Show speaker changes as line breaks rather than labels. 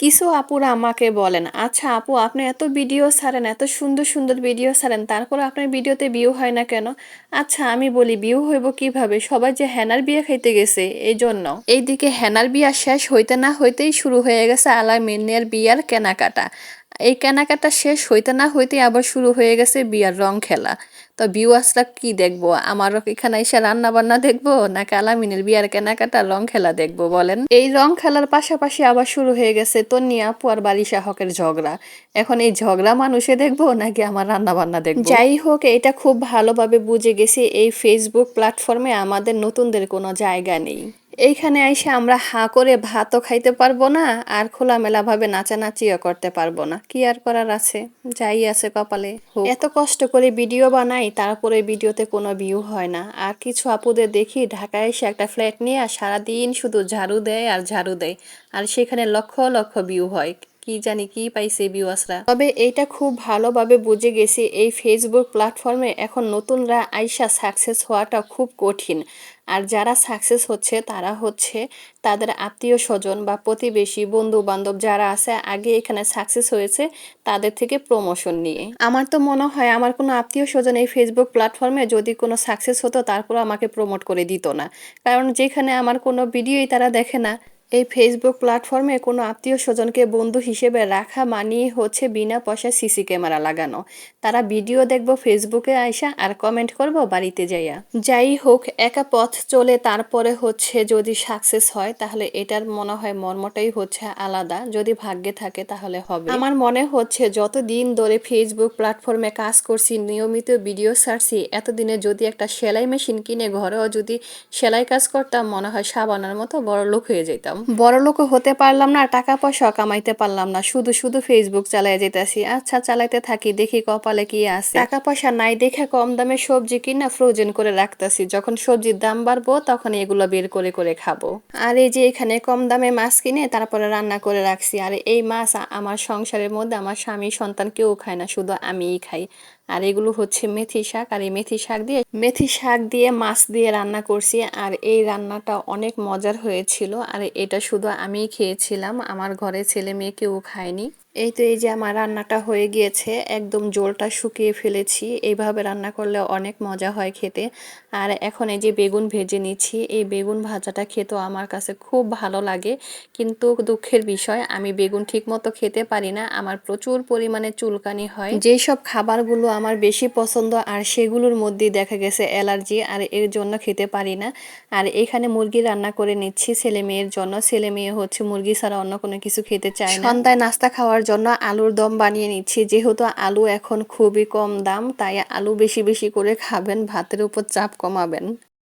কিছু আপুরা আমাকে বলেন আচ্ছা আপু, আপনি এত ভিডিও ছাড়েন, এত সুন্দর সুন্দর ভিডিও ছাড়েন তারপর আপনার ভিডিওতে বিয়ে হয় না কেন? আচ্ছা আমি বলি বিয়ে হইব কীভাবে? সবাই যে হেনার বিয়ে খাইতে গেছে এই জন্য এইদিকে হেনার বিয়া শেষ হইতে না হইতেই শুরু হয়ে গেছে আলামিনের বিয়ার কেনাকাটা। এই কেনাকাটা শেষ হইতে না হইতে আবার শুরু হয়ে গেছে বিয়ার রং খেলা। তো ভিউয়ার্সরা কি দেখব? আমারও এখানে এসে রান্না বান্না দেখব? না আলামিনের বিয়ার কেনাকাটা রং খেলা দেখব বলেন? এই রং খেলার পাশাপাশি আবার শুরু হয়ে গেছে তন্নি আপু আর বারিশা হকের ঝগড়া। এখন এই ঝগড়া মানুষে দেখব নাকি আমার রান্না বান্না দেখব? যাই হোক, এটা খুব ভালোভাবে বুঝে গেছি, এই ফেসবুক প্ল্যাটফর্মে আমাদের নতুনদের কোনো জায়গা নেই। এইখানে এসে আমরা হা করে ভাতও খাইতে পারব না আর খোলামেলাভাবে নাচানাচিও করতে পারব না। কি আর করার আছে? যাই আছে কপালে। এত কষ্ট করে ভিডিও বানাই তারপরে ভিডিওতে কোনো ভিউ হয় না। আর কিছু আপুদের দেখি ঢাকায় এসে একটা ফ্ল্যাট নিয়ে সারাদিন শুধু ঝাড়ু দেয় আর ঝাড়ু দেয়। আর সেখানে লক্ষ লক্ষ ভিউ হয়। কি জানি কি পাইছে ভিউয়ার্সরা তবে এইটা খুব ভালোভাবে বুঝে গেছি, এই ফেসবুক প্ল্যাটফর্মে এখন নতুনরা আইসা সাকসেস হওয়াটা খুব কঠিন। আর যারা সাকসেস হচ্ছে, তারা হচ্ছে তাদের আত্মীয় স্বজন বা প্রতিবেশী বন্ধু বান্ধব যারা আছে, আগে এখানে সাকসেস হয়েছে, তাদের থেকে প্রমোশন নিয়ে। আমার তো মনে হয়, আমার কোনো আত্মীয় স্বজন এই ফেসবুক প্ল্যাটফর্মে যদি কোনো সাকসেস হতো তারপর আমাকে প্রমোট করে দিত না। কারণ যেখানে আমার কোনো ভিডিওই তারা দেখে না। এই ফেসবুক প্ল্যাটফর্মে কোনো আত্মীয় স্বজনকে বন্ধু হিসেবে রাখা মানিয়ে হচ্ছে বিনা পয়সায় সিসি ক্যামেরা লাগানো। তারা ভিডিও দেখব ফেসবুকে আইসা আর কমেন্ট করব বাড়িতে যাইয়া। যাই হোক, একা পথ চলে তারপরে হচ্ছে যদি সাকসেস হয়, তাহলে এটার মনে হয় মর্মটাই হচ্ছে আলাদা। যদি ভাগ্যে থাকে, তাহলে হবে। আমার মনে হচ্ছে যত দিন ধরে ফেসবুক প্ল্যাটফর্মে কাজ করছি, নিয়মিত ভিডিও ছাড়ছি, এতদিনে যদি একটা সেলাই মেশিন কিনে ঘরেও যদি সেলাই কাজ করতাম, মনে হয় সাবানার মতো বড় লোক হয়ে যেতাম বড় লোক হতে পারলাম না টাকা পয়সা কামাইতে পারলাম না, শুধু শুধু ফেসবুক চালাই যেতেছি। আচ্ছা চালাইতে থাকি, দেখি কপালে কি আছে। টাকা পয়সা নাই দেখে কম দামে সবজি কিনা ফ্রোজেন করে রাখতেছি। যখন সবজির দাম বাড়বো তখন এগুলো বের করে করে খাব। আর এই যে এখানে কম দামে মাছ কিনে, তারপরে রান্না করে রাখছি। আর এই মাছ আমার সংসারের মধ্যে আমার স্বামী, সন্তান কেউ খায় না, শুধু আমিই খাই। আর এগুলো হচ্ছে মেথি শাক। আর এই মেথি শাক দিয়ে, মেথি শাক দিয়ে মাছ দিয়ে রান্না করছি। আর এই রান্নাটা অনেক মজার হয়েছিল। আর এটা শুধু আমিই খেয়েছিলাম। আমার ঘরে ছেলে মেয়ে কেউ খায়নি। এই তো, এই যে আমার রান্নাটা হয়ে গিয়েছে, একদম জলটা শুকিয়ে ফেলেছি। এইভাবে রান্না করলে অনেক মজা হয় খেতে। আর এখন এই যে বেগুন ভেজে নিচ্ছি, এই বেগুন ভাজাটা খেতেও আমার কাছে খুব ভালো লাগে। কিন্তু দুঃখের বিষয়, আমি বেগুন ঠিক মতো খেতে পারি না, আমার প্রচুর পরিমাণে চুলকানি হয়। যেই সব খাবারগুলো আমার বেশি পছন্দ, আর সেগুলোর মধ্যেই দেখা গেছে অ্যালার্জি, আর এর জন্য খেতে পারি না। আর এখানে মুরগি রান্না করে নিচ্ছি ছেলে মেয়ের জন্য। ছেলে মেয়ে হচ্ছে মুরগি ছাড়া অন্য কোনো কিছু খেতে চায় না। সন্ধ্যায় নাস্তা খাওয়ার জন্য আলুর দম বানিয়ে নিচ্ছি। যেহেতু আলু এখন খুবই কম দাম, তাই আলু বেশি বেশি করে খাবেন, ভাতের উপর চাপ কমাবেন।